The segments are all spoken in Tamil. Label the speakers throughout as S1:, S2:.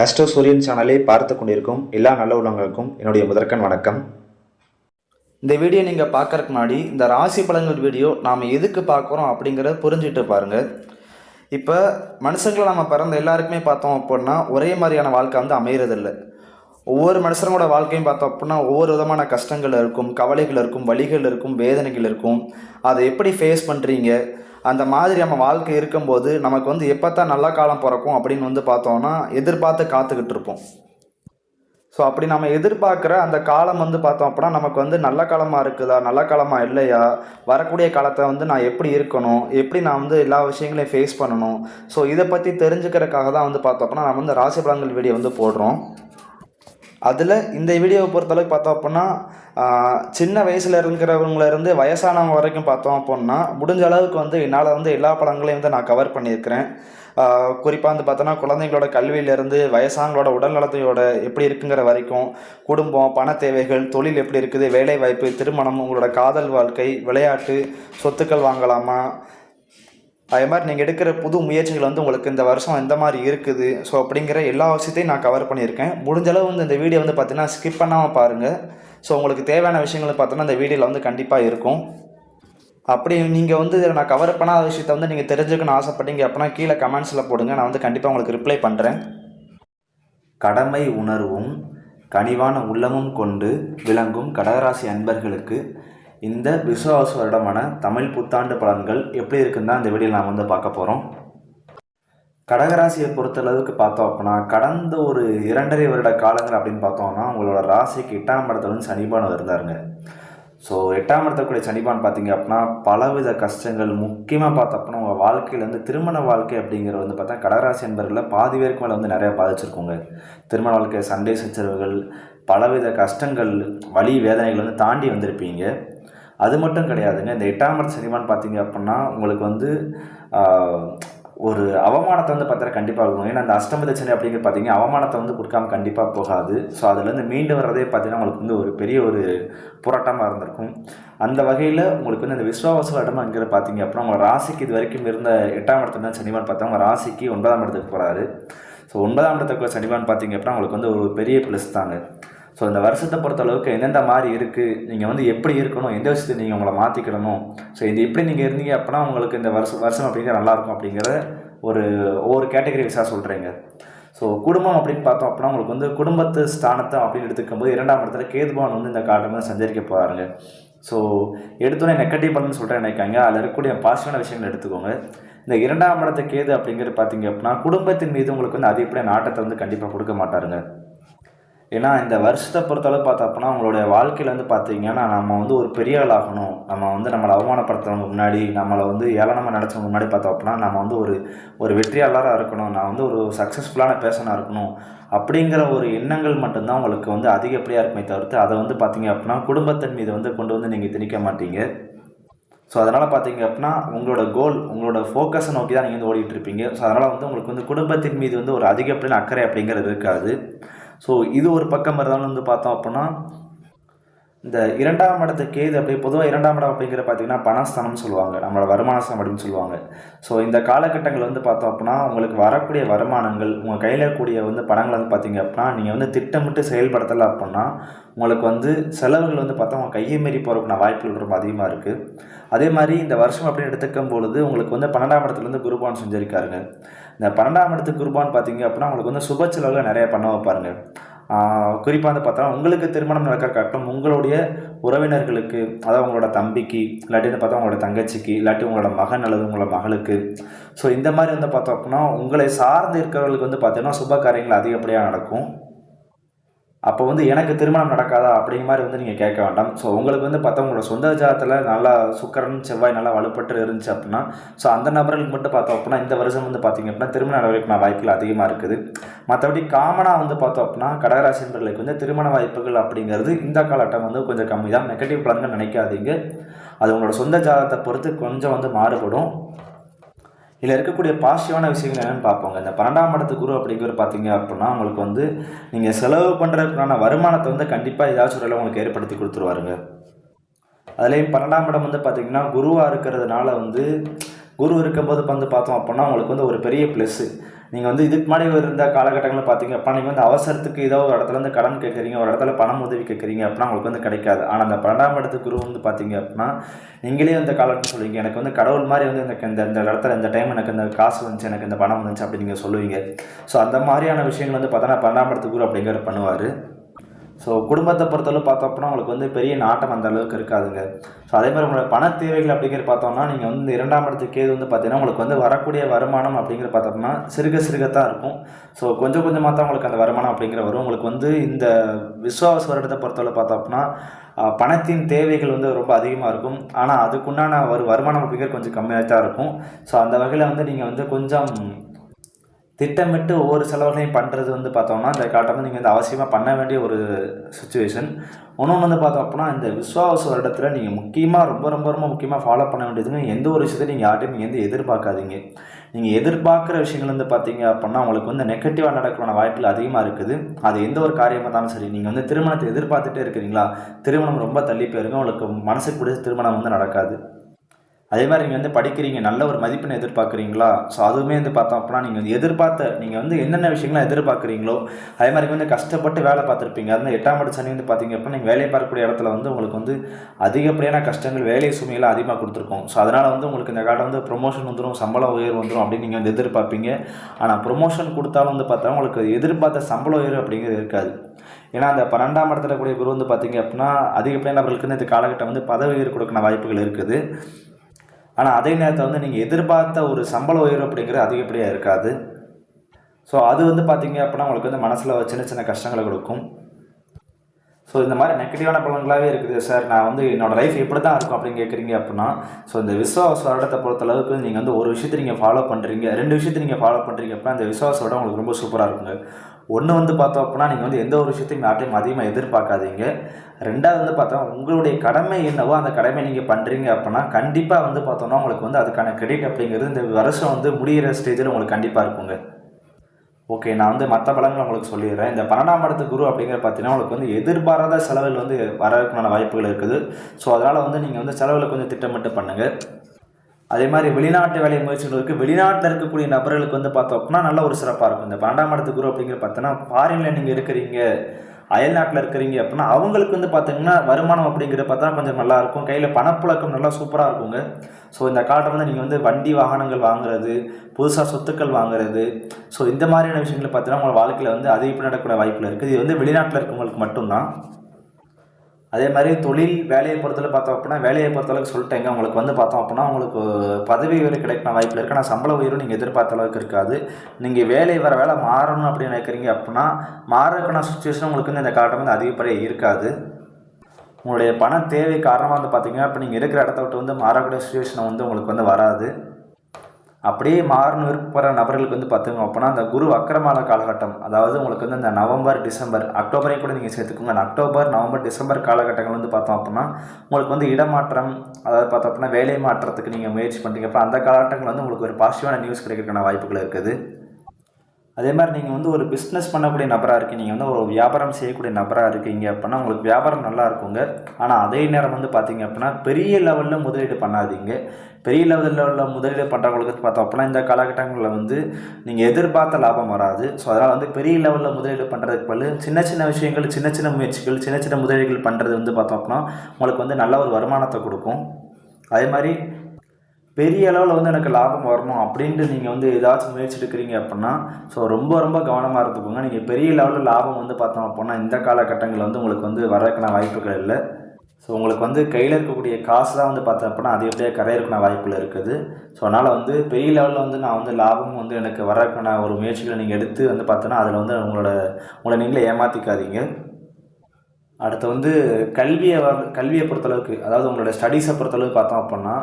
S1: ஆஸ்ட்ரோ சூரியன் சேனலை பார்த்து கொண்டிருக்கும் எல்லா நல்ல உள்ளவங்களுக்கும் என்னுடைய முதற்கண் வணக்கம். இந்த வீடியோ நீங்கள் பார்க்கறதுக்கு முன்னாடி இந்த ராசி பலன்கள் வீடியோ நாம் எதுக்கு பார்க்குறோம் அப்படிங்கிறத புரிஞ்சுட்டு பாருங்கள் இப்போ மனுஷங்களை நம்ம பிறந்த எல்லாருக்குமே பார்த்தோம் அப்படின்னா ஒரே மாதிரியான வாழ்க்கை வந்து அமையறதில்லை. ஒவ்வொரு மனுஷனோட வாழ்க்கையும் பார்த்தோம் அப்படின்னா ஒவ்வொரு விதமான கஷ்டங்கள் இருக்கும் கவலைகள் இருக்கும் வலிகள் இருக்கும் வேதனைகள் இருக்கும். அதை எப்படி ஃபேஸ் பண்ணுறீங்க அந்த மாதிரி நம்ம வாழ்க்கை இருக்கும்போது நமக்கு வந்து எப்போ தான் நல்ல காலம் பிறக்கும் அப்படின்னு வந்து பார்த்தோம்னா எதிர்பார்த்து காத்துக்கிட்டு இருப்போம். ஸோ அப்படி நம்ம எதிர்பார்க்குற அந்த காலம் வந்து பார்த்தோம் அப்படின்னா நமக்கு வந்து நல்ல காலமாக இருக்குதா நல்ல காலமாக இல்லையா வரக்கூடிய காலத்தை வந்து நான் எப்படி இருக்கணும் எப்படி நான் வந்து எல்லா விஷயங்களையும் ஃபேஸ் பண்ணணும். ஸோ இதை பற்றி தெரிஞ்சுக்கிறதுக்காக தான் வந்து பார்த்தோம் அப்படின்னா நம்ம வந்து ராசி பலன்கள் வீடியோ வந்து போடுறோம். அதில் இந்த வீடியோவை பொறுத்தளவுக்கு பார்த்தோம் அப்படின்னா சின்ன வயசில் இருக்கிறவங்களேருந்து வயசானவங்க வரைக்கும் பார்த்தோம் அப்படின்னா முடிஞ்ச அளவுக்கு வந்து என்னால் வந்து எல்லா படங்களையும் வந்து நான் கவர் பண்ணியிருக்கிறேன். குறிப்பாக வந்து பார்த்தோன்னா குழந்தைங்களோட கல்வியிலேருந்து வயசானங்களோட உடல்நலத்தையோட எப்படி இருக்குங்கிற வரைக்கும் குடும்பம் பண தேவைகள் தொழில் எப்படி இருக்குது வேலை வாய்ப்பு திருமணம் உங்களோட காதல் வாழ்க்கை விளையாட்டு சொத்துக்கள் வாங்கலாமா அதே மாதிரி நீங்கள் எடுக்கிற புது முயற்சிகள் வந்து உங்களுக்கு இந்த வருஷம் எந்த மாதிரி இருக்குது? ஸோ அப்படிங்கிற எல்லா விஷயத்தையும் நான் கவர் பண்ணியிருக்கேன். முடிஞ்சளவு வந்து இந்த வீடியோ வந்து பார்த்தீங்கன்னா ஸ்கிப் பண்ணாமல் பாருங்கள் ஸோ உங்களுக்கு தேவையான விஷயங்கள் பார்த்தோன்னா இந்த வீடியோவில் வந்து கண்டிப்பாக இருக்கும். அப்படி நீங்கள் வந்து இதில் நான் கவர் பண்ணாத விஷயத்த வந்து நீங்கள் தெரிஞ்சுக்கணும்னு ஆசைப்பட்டீங்க அப்படின்னா கீழே கமெண்ட்ஸில் போடுங்க. நான் வந்து கண்டிப்பாக உங்களுக்கு ரிப்ளை பண்ணுறேன் கடமை உணர்வும் கனிவான உள்ளமும் கொண்டு விளங்கும் கடகராசி அன்பர்களுக்கு இந்த விசுவாச வருடமான தமிழ் புத்தாண்டு பலன்கள் எப்படி இருக்குன்னு தான் இந்த வீடியோ நாம் வந்து பார்க்க போகிறோம் கடகராசியை பொறுத்தளவுக்கு பார்த்தோம் அப்படின்னா கடந்த ஒரு இரண்டரை வருட காலங்கள் அப்படின்னு பார்த்தோம்னா உங்களோட ராசிக்கு எட்டாம் இடத்துல வந்து சனிபானம் இருந்தாருங்க ஸோ எட்டாம் இடத்துக்குரிய சனிபான் பார்த்தீங்க அப்படின்னா பலவித கஷ்டங்கள் முக்கியமாக பார்த்தோம் அப்படின்னா உங்கள் வாழ்க்கையில் வந்து திருமண வாழ்க்கை அப்படிங்கிறது வந்து பார்த்தா கடகராசி என்பர்களில் பாதி பேருக்கு மேலே வந்து நிறையா பாதிச்சிருக்கோங்க. திருமண வாழ்க்கை சண்டை சச்சரவுகள் பலவித கஷ்டங்கள் வழி வேதனைகள் வந்து தாண்டி வந்திருப்பீங்க. அது மட்டும் கிடையாதுங்க. இந்த எட்டாம் இடத்து சனிபான் பார்த்தீங்க அப்படின்னா உங்களுக்கு வந்து ஒரு அவமானத்தை வந்து பார்த்தா கண்டிப்பாக இருக்கும் ஏன்னா அந்த அஷ்டம சனி அப்படிங்கிற பார்த்தீங்க அவமானத்தை வந்து கொடுக்காம கண்டிப்பாக போகாது. ஸோ அதுலேருந்து மீண்டு வர்றதே பார்த்தீங்கன்னா உங்களுக்கு வந்து ஒரு பெரிய ஒரு போராட்டமாக இருந்திருக்கும். அந்த வகையில் உங்களுக்கு வந்து இந்த விஸ்வாவாச இடமாங்கிறது பார்த்தீங்க அப்புறம் உங்கள் ராசிக்கு இது வரைக்கும் இருந்த எட்டாம் இடத்துல தான் பார்த்தா உங்கள் ராசிக்கு ஒன்பதாம் இடத்துக்கு போகிறாரு ஸோ ஒன்பதாம் இடத்துக்கு சனிமான் பார்த்தீங்க அப்புறம் உங்களுக்கு வந்து ஒரு பெரிய ப்ளஸ் தாங்க. ஸோ இந்த வருஷத்தை பொறுத்த அளவுக்கு எந்தெந்த மாதிரி இருக்குது நீங்கள் வந்து எப்படி இருக்கணும் எந்த விஷயத்தை நீங்கள் உங்களை மாற்றிக்கிடணும் ஸோ இது எப்படி நீங்கள் இருந்தீங்க அப்படின்னா உங்களுக்கு இந்த வருஷம் வருஷம் அப்படிங்கிற நல்லாயிருக்கும் அப்படிங்கிற ஒரு ஒவ்வொரு கேட்டகரி விசா சொல்கிறீங்க ஸோ குடும்பம் அப்படின்னு பார்த்தோம் அப்படின்னா உங்களுக்கு வந்து குடும்பத்து ஸ்தானத்தை அப்படின்னு எடுத்துக்கும்போது இரண்டாம் இடத்துல கேதுபான் வந்து இந்த காட்டம் வந்து சஞ்சரிக்க போகிறாருங்க ஸோ எடுத்தோன்னே நெகட்டிவ் பலன் சொல்கிறேன் நினைக்காங்க. அதில் இருக்கக்கூடிய பாசிட்டிவான விஷயங்கள் எடுத்துக்கோங்க. இந்த இரண்டாம் இடத்து கேது அப்படிங்கிறது பார்த்தீங்க அப்படின்னா குடும்பத்தின் மீது உங்களுக்கு வந்து அதிகப்படியான நாட்டத்தை வந்து கண்டிப்பாக கொடுக்க மாட்டாருங்க. ஏன்னா இந்த வருஷத்தை பொறுத்தளவு பார்த்தோம் அவங்களுடைய உங்களுடைய வாழ்க்கையில் வந்து பார்த்தீங்கன்னா நம்ம வந்து ஒரு பெரிய ஆள் ஆகணும். நம்ம வந்து நம்மளை அவமானப்படுத்துறவங்க முன்னாடி நம்மளை வந்து ஏளனமாக நினச்சவங்க முன்னாடி பார்த்தோம்னா அப்படின்னா நம்ம வந்து ஒரு ஒரு வெற்றியாளராக இருக்கணும். நான் வந்து ஒரு சக்ஸஸ்ஃபுல்லான பேர்சனாக இருக்கணும். அப்படிங்கிற ஒரு எண்ணங்கள் மட்டும்தான் உங்களுக்கு வந்து அதிகப்படியாக இருக்குமே தவிர்த்து அதை வந்து பார்த்தீங்க அப்படின்னா குடும்பத்தின் மீது வந்து கொண்டு வந்து நீங்கள் திணிக்க மாட்டீங்க. ஸோ அதனால் பார்த்தீங்க அப்படின்னா உங்களோட கோல் உங்களோட ஃபோக்கஸை நோக்கி தான் நீங்கள் வந்து ஓடிட்டு இருப்பீங்க. ஸோ அதனால் வந்து உங்களுக்கு வந்து குடும்பத்தின் மீது வந்து ஒரு அதிகப்படியான அக்கறை அப்படிங்கிறது இருக்காது. ஸோ இது ஒரு பக்கம் இருந்தாலும் வந்து பார்த்தோம் அப்படின்னா இந்த இரண்டாம் இடத்து கேது அப்படி பொதுவாக இரண்டாம் இடம் அப்படிங்கிற பார்த்தீங்கன்னா பணஸ்தானம்னு சொல்லுவாங்க. நம்மளோட வருமானஸ்தானம் அப்படின்னு சொல்லுவாங்க. ஸோ இந்த காலகட்டங்கள் வந்து பார்த்தோம் அப்படின்னா உங்களுக்கு வரக்கூடிய வருமானங்கள் உங்கள் கையில் இருக்கக்கூடிய வந்து பணங்களை வந்து பார்த்தீங்க அப்படின்னா நீங்கள் வந்து திட்டமிட்டு செயல்படுத்தலை அப்படின்னா உங்களுக்கு வந்து செலவுகள் வந்து பார்த்தா உங்கள் கையை மீறி போகிறதுக்கான வாய்ப்புகள் ரொம்ப அதிகமாக இருக்குது அதே மாதிரி இந்த வருஷம் அப்படின்னு எடுத்துக்கும் பொழுது உங்களுக்கு வந்து பன்னெண்டாம் இடத்துலேருந்து குருபான் செஞ்சிருக்காருங்க. இந்த பன்னெண்டாம் இடத்துக்கு குருபான் பார்த்தீங்க அப்படின்னா உங்களுக்கு வந்து சுப செலவுகள் நிறைய பண்ண வைப்பாருங்க. குறிப்பாக வந்து பார்த்தா உங்களுக்கு திருமணம் நடக்கிற கட்டம் உங்களுடைய உறவினர்களுக்கு அதாவது உங்களோட தம்பிக்கு இல்லாட்டி வந்து பார்த்தா உங்களோட தங்கச்சிக்கு இல்லாட்டி உங்களோட மகன் அல்லது உங்களோட மகளுக்கு. ஸோ இந்த மாதிரி வந்து பார்த்தோம் அப்படின்னா உங்களை சார்ந்து இருக்கிறவர்களுக்கு வந்து பார்த்தீங்கன்னா சுப காரியங்கள் அதிகப்படியாக நடக்கும். அப்போ வந்து எனக்கு திருமணம் நடக்காதா அப்படிங்கிற மாதிரி வந்து நீங்கள் கேட்க வேண்டாம். ஸோ உங்களுக்கு வந்து பார்த்தா உங்களோட சொந்த ஜாதத்தில் நல்லா சுக்கரன் செவ்வாய் நல்லா வலுப்பட்டு இருந்துச்சு அப்படின்னா ஸோ அந்த நபர்களுக்கு மட்டும் பார்த்தோம் அப்படின்னா இந்த வருஷம் வந்து பார்த்திங்க அப்படின்னா திருமண நடவடிக்கைக்கான வாய்ப்புகள் அதிகமாக இருக்குது. மற்றபடி காமனாக வந்து பார்த்தோம் அப்படின்னா கடகராசி நபர்களுக்கு வந்து திருமண வாய்ப்புகள் அப்படிங்கிறது இந்த காலகட்டம் வந்து கொஞ்சம் கம்மி தான் நெகட்டிவ் பலன்கள் நினைக்காதீங்க. அது உங்களோட சொந்த ஜாதத்தை பொறுத்து கொஞ்சம் வந்து மாறுபடும். இதில் இருக்கக்கூடிய பாசிட்டிவான விஷயங்கள் என்னென்னு பார்ப்போங்க. இந்த பன்னெண்டாம் இடத்து குரு அப்படிங்கிற பார்த்தீங்க அப்படின்னா உங்களுக்கு வந்து நீங்கள் செலவு பண்ணுறதுக்கான வருமானத்தை வந்து கண்டிப்பாக ஏதாச்சும் ஒரு உங்களுக்கு ஏற்படுத்தி கொடுத்துருவாருங்க. அதுலேயும் பன்னெண்டாம் இடம் வந்து பார்த்தீங்கன்னா குருவாக இருக்கிறதுனால வந்து குரு இருக்கும்போது வந்து பார்த்தோம் அப்படின்னா உங்களுக்கு வந்து ஒரு பெரிய ப்ளஸ்ஸு நீங்கள் வந்து இதுக்கு முன்னாடி இருந்த காலகட்டங்களில் பார்த்தீங்க அப்படின்னா நீங்கள் வந்து அவசரத்துக்கு ஏதோ ஒரு இடத்துல இருந்து கடன் கேட்குறீங்க ஒரு இடத்துல பணம் உதவி கேட்குறீங்க அப்படின்னா உங்களுக்கு வந்து கிடைக்காது. ஆனால் அந்த பன்னெண்டாம் இடத்து குரு வந்து பார்த்தீங்க அப்படின்னா நீங்களே அந்த காலகட்டம் சொல்லுவீங்க எனக்கு வந்து கடவுள் மாதிரி வந்து எனக்கு இந்த இந்த இடத்துல இந்த டைம் எனக்கு இந்த காசு வந்துச்சு எனக்கு இந்த பணம் வந்துச்சு அப்படி நீங்கள் சொல்லுவீங்க. ஸோ அந்த மாதிரியான விஷயங்கள் வந்து பார்த்தோன்னா பன்னெண்டாம் இடத்து குரு அப்படிங்கிற பண்ணுவார். ஸோ குடும்பத்தை பொறுத்தளவு பார்த்தோம்னா உங்களுக்கு வந்து பெரிய நாட்டம் அந்த அளவுக்கு இருக்காதுங்க. ஸோ அதே மாதிரி உங்களோட பண தேவைகள் அப்படிங்கிற பார்த்தோம்னா நீங்கள் வந்து இரண்டாம் இடத்துக்கு கேது வந்து பார்த்தீங்கன்னா உங்களுக்கு வந்து வரக்கூடிய வருமானம் அப்படிங்கிற பார்த்தோம்னா சிறுக சிறுகத்தான் இருக்கும். ஸோ கொஞ்சம் கொஞ்சமாக தான் உங்களுக்கு அந்த வருமானம் அப்படிங்கிற வரும். உங்களுக்கு வந்து இந்த விஸ்வாச வருடத்தை பொறுத்தளவு பார்த்தோம்னா பணத்தின் தேவைகள் வந்து ரொம்ப அதிகமாக இருக்கும். ஆனால் அதுக்குண்டான ஒரு வருமானம் அப்படிங்கிற கொஞ்சம் கம்மியாக தான் இருக்கும். ஸோ அந்த வகையில் வந்து நீங்கள் வந்து கொஞ்சம் திட்டமிட்டு ஒவ்வொரு செலவுகளையும் பண்ணுறது வந்து பார்த்தோம்னா இந்த காட்டம் நீங்கள் வந்து அவசியமாக பண்ண வேண்டிய ஒரு சுச்சுவேஷன் இன்னொன்று வந்து பார்த்தோம் அப்படின்னா இந்த விஸ்வாச வருடத்தில் நீங்கள் முக்கியமாக ரொம்ப ரொம்ப ரொம்ப முக்கியமாக ஃபாலோ பண்ண வேண்டியதுங்க எந்த ஒரு விஷயத்தையும் நீங்கள் யார்ட்டையும் நீங்கள் வந்து எதிர்பார்க்காதீங்க. நீங்கள் எதிர்பார்க்குற விஷயங்கள் வந்து பார்த்தீங்க அப்படின்னா உங்களுக்கு வந்து நெகட்டிவாக நடக்கிறமான வாய்ப்புகள் அதிகமாக இருக்குது. அது எந்த ஒரு காரியமாக இருந்தாலும் சரி நீங்கள் வந்து திருமணத்தை எதிர்பார்த்துட்டே இருக்கிறீங்களா? திருமணம் ரொம்ப தள்ளி போயிருங்க உங்களுக்கு மனசுக்கு பிடிச்ச திருமணம் வந்து நடக்காது. அதே மாதிரி நீங்கள் வந்து படிக்கிறீங்க நல்ல ஒரு மதிப்பெண் எதிர்பார்க்குறீங்களா? ஸோ அதுவுமே வந்து பார்த்தோம் அப்படின்னா நீங்கள் வந்து எதிர்பார்த்த நீங்கள் வந்து என்னென்ன விஷயங்கள்லாம் எதிர்பார்க்குறீங்களோ அதே மாதிரி வந்து கஷ்டப்பட்டு வேலை பார்த்துருப்பீங்க. அது எட்டாம் படி சனி வந்து பார்த்தீங்க அப்படின்னா நீங்கள் வேலையை பார்க்கக்கூடிய இடத்துல வந்து உங்களுக்கு வந்து அதிகப்படியான கஷ்டங்கள் வேலை சுமையெல்லாம் அதிகமாக கொடுத்துருக்கோம். ஸோ அதனால் வந்து உங்களுக்கு இந்த காலம் வந்து ப்ரொமோஷன் வந்துடும் சம்பள உயர்வு வந்துடும் அப்படின்னு நீங்கள் வந்து எதிர்பார்ப்பீங்க. ஆனால் ப்ரொமோஷன் கொடுத்தாலும் வந்து பார்த்தா உங்களுக்கு எதிர்பார்த்த சம்பள உயர்வு அப்படிங்கிறது இருக்காது. ஏன்னா அந்த பன்னெண்டாம் இடத்துல கூடிய குரு வந்து பார்த்தீங்க அப்படின்னா அதிகப்படியான நபர்களுக்கு வந்து இந்த காலகட்டம் வந்து பதவி உயர் கொடுக்கிற வாய்ப்புகள் இருக்குது. ஆனால் அதே நேரத்தில் வந்து நீங்கள் எதிர்பார்த்த ஒரு சம்பள உயர்வு அப்படிங்கிறது அதிகப்படியாக இருக்காது. ஸோ அது வந்து பார்த்தீங்க அப்படின்னா உங்களுக்கு வந்து மனசில் சின்ன சின்ன கஷ்டங்களை கொடுக்கும். ஸோ இந்த மாதிரி நெகட்டிவான பலன்களாகவே இருக்குது சார். நான் வந்து என்னோட லைஃப் எப்படி தான் இருக்கும் அப்படின்னு கேட்குறீங்க அப்படின்னா ஸோ இந்த விஸ்வாச வருடத்தை பொறுத்த அளவுக்கு நீங்கள் வந்து ஒரு விஷயத்தை நீங்கள் ஃபாலோ பண்ணுறீங்க ரெண்டு விஷயத்தை நீங்கள் ஃபாலோ பண்ணுறீங்க அப்படின்னா அந்த விஸ்வாச வருடம் உங்களுக்கு ரொம்ப சூப்பராக இருக்குங்க. ஒன்று வந்து பார்த்தோம் அப்படின்னா நீங்கள் வந்து எந்த ஒரு விஷயத்தையும் யார்ட்டையும் அதிகமாக எதிர்பார்க்காதீங்க. ரெண்டாவது வந்து பார்த்தோம் உங்களுடைய கடமை என்னவோ அந்த கடமை நீங்கள் பண்ணுறீங்க அப்படின்னா கண்டிப்பாக வந்து பார்த்தோம்னா உங்களுக்கு வந்து அதுக்கான கிரெடிட் அப்படிங்கிறது இந்த வருஷம் வந்து முடிகிற ஸ்டேஜில் உங்களுக்கு கண்டிப்பாக இருக்குங்க. ஓகே நான் வந்து மற்ற பலன்கள் உங்களுக்கு சொல்லிடுறேன். இந்த பன்னெண்டாம் இடத்து குரு அப்படிங்கிற பார்த்தீங்கன்னா உங்களுக்கு வந்து எதிர்பாராத செலவில் வந்து வரதுக்கான வாய்ப்புகள் இருக்குது. ஸோ அதனால் வந்து நீங்கள் வந்து செலவில் கொஞ்சம் திட்டமிட்டு பண்ணுங்கள் அதே மாதிரி வெளிநாட்டு வேலை முயற்சிகளுக்கு வெளிநாட்டில் இருக்கக்கூடிய நபர்களுக்கு வந்து பார்த்தோம் அப்படின்னா நல்ல ஒரு சிறப்பாக இருக்கும். இந்த பன்னெண்டாம் இடத்து குரு அப்படிங்கிற பார்த்தோன்னா ஃபாரினில் நீங்கள் இருக்கிறீங்க அயல்நாட்டில் இருக்கிறீங்க அப்படின்னா அவங்களுக்கு வந்து பார்த்தீங்கன்னா வருமானம் அப்படிங்கிற பார்த்தா கொஞ்சம் நல்லாயிருக்கும் கையில் பணப்புழக்கம் நல்லா சூப்பராக இருக்குங்க. ஸோ இந்த காலத்தில் வந்து நீங்கள் வந்து வண்டி வாகனங்கள் வாங்குறது புதுசாக சொத்துக்கள் வாங்குறது. ஸோ இந்த மாதிரியான விஷயங்களை பார்த்தீங்கன்னா உங்கள் வாழ்க்கையில் வந்து அதிகப்பு நடக்கக்கூடிய வாய்ப்பில் இருக்குது. இது வந்து வெளிநாட்டில் இருக்கவங்களுக்கு மட்டும்தான். அதே மாதிரி தொழில் வேலையை பொறுத்தவரை பார்த்தோம் அப்படின்னா வேலையை பொறுத்தளவுக்கு சொல்லிட்டேங்க. உங்களுக்கு வந்து பார்த்தோம் அப்படின்னா உங்களுக்கு பதவி உயர்வு கிடைக்கிற வாய்ப்பில் இருக்குது ஆனால் சம்பள உயர்வு நீங்கள் எதிர்பார்த்த அளவுக்கு இருக்காது. நீங்கள் வேலை வர வேலை மாறணும் அப்படின்னு நினைக்கிறீங்க அப்படின்னா மாறதுக்கான சுச்சுவேஷன் உங்களுக்கு வந்து இந்த காலம் வந்து அதிகப்படியாக இருக்காது. உங்களுடைய பண தேவை காரணமாக வந்து பார்த்தீங்கன்னா இப்போ நீங்கள் இருக்கிற இடத்த விட்டு வந்து மாறக்கூடிய சுச்சுவேஷன் வந்து உங்களுக்கு வந்து வராது. அப்படியே மாறணும் விருப்பப்படுற நபர்களுக்கு வந்து பார்த்துங்க அப்படின்னா அந்த குரு அக்கரமான காலகட்டம் அதாவது உங்களுக்கு வந்து இந்த நவம்பர் டிசம்பர் அக்டோபரையும் கூட நீங்கள் சேர்த்துக்கோங்க. அந்த அக்டோபர் நவம்பர் டிசம்பர் காலகட்டங்கள் வந்து பார்த்தோம் அப்படின்னா உங்களுக்கு வந்து இடமாற்றம் அதாவது பார்த்தோம் அப்படின்னா வேலை மாற்றத்துக்கு நீங்கள் முயற்சி பண்ணுறீங்க அப்போ அந்த காலகட்டங்கள் வந்து உங்களுக்கு ஒரு பாசிட்டிவான நியூஸ் கிடைக்கிறதுக்கான வாய்ப்புகள் இருக்குது. அதே மாதிரி நீங்கள் வந்து ஒரு பிஸ்னஸ் பண்ணக்கூடிய நபராக இருக்கீங்க. நீங்கள் வந்து ஒரு வியாபாரம் செய்யக்கூடிய நபராக இருக்கீங்க அப்படின்னா உங்களுக்கு வியாபாரம் நல்லா இருக்குங்க. ஆனால் அதே நேரம் வந்து பார்த்தீங்க அப்படின்னா பெரிய லெவலில் முதலீடு பண்ணாதீங்க. பெரிய லெவலில் உள்ள முதலீடு பண்ணுறவங்களுக்கு பார்த்தோம் அப்படின்னா இந்த காலகட்டங்களில் வந்து நீங்கள் எதிர்பார்த்த லாபம் வராது. ஸோ அதனால் வந்து பெரிய லெவலில் முதலீடு பண்ணுறதுக்கு பதில் சின்ன சின்ன விஷயங்கள் சின்ன சின்ன முயற்சிகள் சின்ன சின்ன முதலீடுகள் பண்ணுறது வந்து பார்த்தோம் அப்படின்னா உங்களுக்கு வந்து நல்ல ஒரு வருமானத்தை கொடுக்கும். அதே மாதிரி பெரிய அளவில் வந்து எனக்கு லாபம் வரணும் அப்படின்ட்டு நீங்கள் வந்து ஏதாச்சும் முயற்சி எடுக்கிறீங்க அப்படின்னா ஸோ ரொம்ப ரொம்ப கவனமாக இருந்துக்கோங்க. நீங்கள் பெரிய லெவலில் லாபம் வந்து பார்த்தோம் அப்படின்னா இந்த காலகட்டங்களில் வந்து உங்களுக்கு வந்து வரதுக்கான வாய்ப்புகள் இல்லை. ஸோ உங்களுக்கு வந்து கையில் இருக்கக்கூடிய காசு தான் வந்து பார்த்தோம் அப்படின்னா அதிகப்படியாக கரையிறக்கான வாய்ப்பில் இருக்குது. ஸோ அதனால் வந்து பெரிய லெவலில் வந்து நான் வந்து லாபம் வந்து எனக்கு வரக்கான ஒரு முயற்சிகளை நீங்கள் எடுத்து வந்து பார்த்தோன்னா அதில் வந்து உங்களோட உங்களை நீங்களே ஏமாற்றிக்காதீங்க அடுத்து வந்து கல்வியை வ- கல்வியை பொறுத்தளவுக்கு அதாவது உங்களோட ஸ்டடீஸை பொறுத்தளவுக்கு பார்த்தோம் அப்படின்னா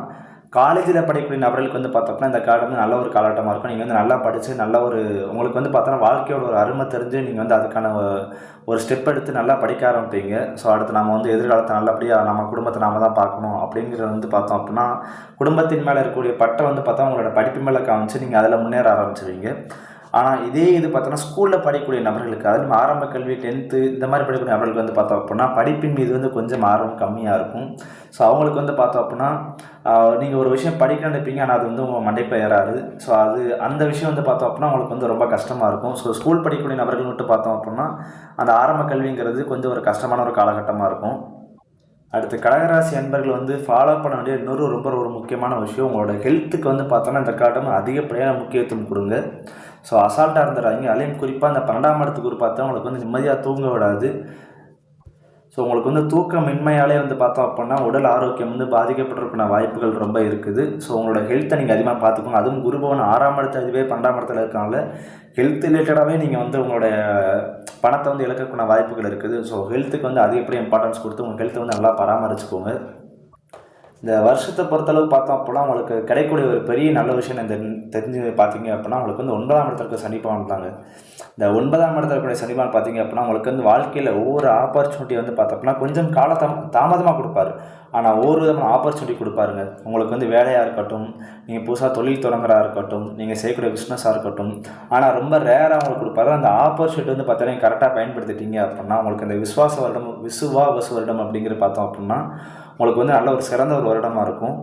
S1: காலேஜில் படிக்கக்கூடிய நபர்களுக்கு வந்து பார்த்தோம்னா இந்த காலம் வந்து நல்ல ஒரு காலகட்டமாக இருக்கும். நீங்கள் வந்து நல்லா படித்து நல்ல ஒரு உங்களுக்கு வந்து பார்த்தோன்னா வாழ்க்கையோட ஒரு அருமை தெரிஞ்சு நீங்கள் வந்து அதுக்கான ஒரு ஸ்டெப் எடுத்து நல்லா படிக்க ஆரம்பிப்பீங்க. ஸோ அடுத்து நம்ம வந்து எதிர்காலத்தை நல்லபடியாக நம்ம குடும்பத்தை நாம தான் பார்க்கணும் அப்படிங்கிறத வந்து பார்த்தோம் அப்படின்னா குடும்பத்தின் மேலே இருக்கக்கூடிய பட்டை வந்து பார்த்தா உங்களோட படிப்பு மேலே காமிச்சு நீங்கள் அதில் முன்னேற ஆரம்பிச்சிருவீங்க. ஆனால் இதே இது பார்த்தோன்னா ஸ்கூலில் படிக்கக்கூடிய நபர்களுக்கு அதாவது ஆரம்ப கல்வி டென்த்து இந்த மாதிரி படிக்கக்கூடிய நபர்களுக்கு வந்து பார்த்தோம் அப்படின்னா படிப்பின் மீது வந்து கொஞ்சம் ஆர்வம் கம்மியாக இருக்கும். ஸோ அவங்களுக்கு வந்து பார்த்தோம் அப்படின்னா நீங்கள் ஒரு விஷயம் படிக்க நினைப்பீங்க ஆனால் அது வந்து உங்கள் மண்டைப்பில் ஏறாது. ஸோ அது அந்த விஷயம் வந்து பார்த்தோம் அப்படின்னா உங்களுக்கு வந்து ரொம்ப கஷ்டமாக இருக்கும். ஸோ ஸ்கூல் படிக்கக்கூடிய நபர்கள் மட்டும் பார்த்தோம் அப்படின்னா அந்த ஆரம்ப கல்விங்கிறது கொஞ்சம் ஒரு கஷ்டமான ஒரு காலகட்டமாக இருக்கும். அடுத்து கடகராசி அன்பர்கள் வந்து ஃபாலோ பண்ண வேண்டிய இன்னொரு ரொம்ப ஒரு முக்கியமான விஷயம் உங்களோட ஹெல்த்துக்கு வந்து பார்த்தோன்னா இந்த காட்டம் அதிகப்படியான முக்கியத்துவம் கொடுங்க. ஸோ அசால்ட்டாக இருந்துடாதீங்க அதையும் குறிப்பாக அந்த பன்னெண்டாம் இடத்துக்கு ஒரு பார்த்தா உங்களுக்கு வந்து நிம்மதியாக தூங்க விடாது. ஸோ உங்களுக்கு வந்து தூக்கமின்மையாலே வந்து பார்த்தோம் அப்படின்னா உடல் ஆரோக்கியம் வந்து பாதிக்கப்பட்டிருக்கிற வாய்ப்புகள் ரொம்ப இருக்குது. ஸோ உங்களோட ஹெல்த்தை நீங்கள் அதிகமாக பார்த்துக்கோங்க. அதுவும் குருபவன் ஆறாம் இடத்துல அதுவே பன்னெண்டாம் இடத்துல இருக்கனால ஹெல்த் ரிலேட்டடாகவே நீங்கள் வந்து உங்களோட பணத்தை வந்து இழக்கக்கூடிய வாய்ப்புகள் இருக்குது. ஸோ ஹெல்த்துக்கு வந்து அதிகப்படி இம்பார்ட்டன்ஸ் கொடுத்து உங்கள் ஹெல்த்தை வந்து நல்லா பராமரிச்சுக்கோங்க. இந்த வருஷத்தை பொறுத்தளவு பார்த்தோம் அப்படின்னா உங்களுக்கு கிடைக்கக்கூடிய ஒரு பெரிய நல்ல விஷயம் இந்த தெரிஞ்சு பார்த்தீங்க அப்படின்னா உங்களுக்கு வந்து ஒன்பதாம் இடத்துல இருக்க சனிப்பான் இருந்தாங்க இந்த ஒன்பதாம் இடத்துல இருக்கக்கூடிய சனிப்பான் பார்த்தீங்க அப்படின்னா உங்களுக்கு வந்து வாழ்க்கையில் ஒவ்வொரு ஆப்பர்ச்சுனிட்டி வந்து பார்த்தோம்னா கொஞ்சம் காலத்தாம தாமதமாக கொடுப்பாரு. ஆனால் ஒவ்வொரு விதமான ஆப்பர்ச்சுனிட்டி கொடுப்பாருங்க. உங்களுக்கு வந்து வேலையாக இருக்கட்டும் நீங்கள் புதுசாக தொழில் தொடங்குறா இருக்கட்டும் நீங்கள் செய்யக்கூடிய பிஸ்னஸாக இருக்கட்டும். ஆனால் ரொம்ப ரேராக உங்களுக்கு கொடுப்பாரு. அந்த ஆப்பர்ச்சுனிட்டி வந்து பார்த்தீங்கன்னா கரெக்டாக பயன்படுத்திட்டீங்க அப்படின்னா உங்களுக்கு இந்த விஸ்வாச வருடம் விசுவா வசு வருடம் அப்படிங்கிற பார்த்தோம் அப்படின்னா உங்களுக்கு வந்து நல்ல ஒரு சிறந்த ஒரு வருடமாக இருக்கும்.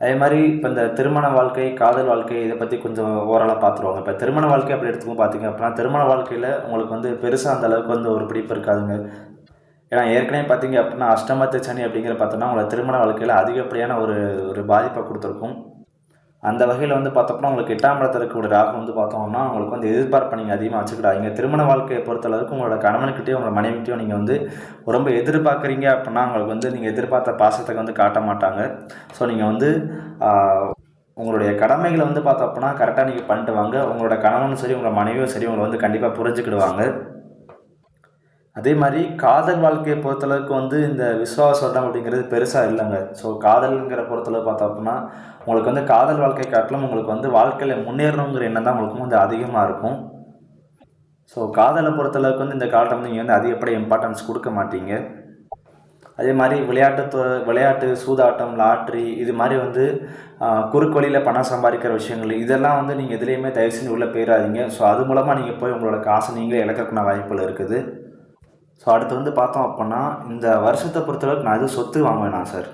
S1: அதே மாதிரி இப்போ இந்த திருமண வாழ்க்கை காதல் வாழ்க்கை இதை பற்றி கொஞ்சம் ஓரளவு பார்த்துருவாங்க இப்போ திருமண வாழ்க்கை அப்படி எடுத்துக்கும் பார்த்தீங்க அப்படின்னா திருமண வாழ்க்கையில் உங்களுக்கு வந்து பெருசாக அந்த அளவுக்கு வந்து ஒரு பிடிப்பு இருக்காதுங்க. ஏன்னா ஏற்கனவே பார்த்தீங்க அப்படின்னா அஷ்டமத்து சனி அப்படிங்கிற பார்த்தோன்னா உங்களை திருமண வாழ்க்கையில் அதிகப்படியான ஒரு ஒரு பாதிப்பை கொடுத்துருக்கும். அந்த வகையில் வந்து பார்த்தோம்னா உங்களுக்கு எட்டாம் இடத்துல இருக்கக்கூடிய ராகு வந்து பார்த்தோம்னா உங்களுக்கு வந்து எதிர்பார்ப்பை நீங்கள் அதிகமாக வச்சுக்கிடாதீங்க திருமண வாழ்க்கையை பொறுத்தளவுக்கு உங்களோட கணவனுக்கிட்டேயும் உங்களோட மனைவிக்கிட்டையும் நீங்கள் வந்து ரொம்ப எதிர்பார்க்குறீங்க அப்படின்னா உங்களுக்கு வந்து நீங்கள் எதிர்பார்த்த பாசத்தை வந்து காட்ட மாட்டாங்க. ஸோ நீங்கள் வந்து உங்களுடைய கடமைகளை வந்து பார்த்தோம்னா கரெக்டாக நீங்கள் பண்ணிட்டு வாங்க. உங்களோட கணவனும் சரி உங்களோட மனைவியும் சரி உங்களை வந்து கண்டிப்பாக புரிஞ்சுக்கிடுவாங்க. அதே மாதிரி காதல் வாழ்க்கையை பொறுத்தளவுக்கு வந்து இந்த விஸ்வாச வருடம் அப்படிங்கிறது பெருசாக இல்லைங்க. ஸோ காதல்ங்கிற பொறுத்தளவு பார்த்தோம் அப்படின்னா உங்களுக்கு வந்து காதல் வாழ்க்கை காட்டிலும் உங்களுக்கு வந்து வாழ்க்கையில் முன்னேறணுங்கிற எண்ணம் தான் உங்களுக்கு வந்து அதிகமாக இருக்கும். ஸோ காதலை பொறுத்தளவுக்கு வந்து இந்த காலத்தில் நீங்கள் வந்து அதிகப்படி இம்பார்ட்டன்ஸ் கொடுக்க மாட்டீங்க. அதே மாதிரி விளையாட்டு விளையாட்டு சூதாட்டம் லாட்ரி இது மாதிரி வந்து குறுக்கு வழியில் பணம் சம்பாதிக்கிற விஷயங்கள் இதெல்லாம் வந்து நீங்கள் எதுலேயுமே தயவு செஞ்சு உள்ளே போயிடாதீங்க. ஸோ அது மூலமாக நீங்கள் போய் உங்களோட காசை நீங்களே இழக்கக்கூடிய வாய்ப்புகள் இருக்குது. ஸோ அடுத்து வந்து பார்த்தோம் அப்படின்னா இந்த வருஷத்தை பொறுத்தளவுக்கு நான் எதுவும் சொத்து வாங்க வேணாம் சார்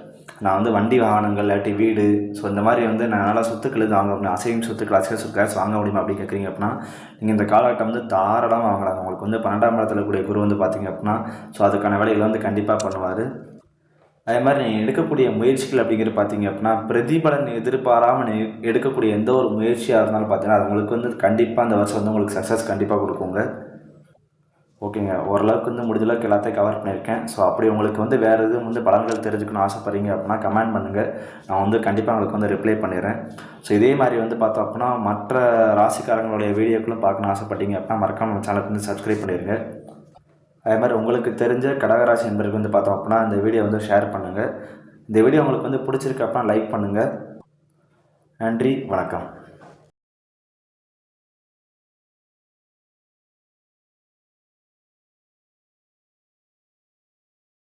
S1: நான் வந்து வண்டி வாகனங்கள் இல்லாட்டி வீடு. ஸோ இந்த மாதிரி வந்து நான் நல்லா சொத்துக்கள் எதுவும் வாங்க முடியும். அசையும் சொத்துக்கள் அசைய சொத்துக்கள் வாங்க முடியுமா அப்படின்னு கேட்குறீங்க அப்படின்னா நீங்கள் இந்த காலகட்டம் வந்து தாராளமாக வாங்கலாம் உங்களுக்கு வந்து பன்னெண்டாம் இடத்துல கூடிய குரு வந்து பார்த்தீங்க அப்படின்னா ஸோ அதுக்கான வேலைகளை வந்து கண்டிப்பாக பண்ணுவார். அதே மாதிரி நீங்கள் எடுக்கக்கூடிய முயற்சிகள் அப்படிங்கிறது பார்த்தீங்க அப்படின்னா பிரதிபலன் எதிர்பாராமல் நீ எடுக்கக்கூடிய எந்த ஒரு முயற்சியாக இருந்தாலும் பார்த்தீங்கன்னா அது உங்களுக்கு வந்து கண்டிப்பாக அந்த வருஷம் வந்து உங்களுக்கு சக்ஸஸ் கண்டிப்பாக கொடுக்குங்க. ஓகேங்க. ஓரளவுக்கு வந்து முடிஞ்சளவுக்கு எல்லாத்தையும் கவர் பண்ணியிருக்கேன். ஸோ அப்படி உங்களுக்கு வந்து வேறு எதுவும் வந்து பலன்கள் தெரிஞ்சுக்கணும் ஆசைப்பட்றீங்க அப்படின்னா கமெண்ட் பண்ணுங்கள் நான் வந்து கண்டிப்பாக உங்களுக்கு வந்து ரிப்ளை பண்ணிடுறேன். ஸோ இதே மாதிரி வந்து பார்த்தோம் அப்படின்னா மற்ற ராசிக்காரங்களுடைய வீடியோக்களும் பார்க்கணும் ஆசைப்பட்டீங்க அப்படின்னா மறக்காம நம்ம சேனலுக்கு வந்து சப்ஸ்கிரைப் பண்ணிடுங்க. அதே மாதிரி உங்களுக்கு தெரிஞ்ச கடகராசி என்பருக்கு வந்து பார்த்தோம் அப்படின்னா இந்த வீடியோ வந்து ஷேர் பண்ணுங்கள் இந்த வீடியோ உங்களுக்கு வந்து பிடிச்சிருக்கு அப்படின்னா லைக் பண்ணுங்கள் நன்றி. வணக்கம்.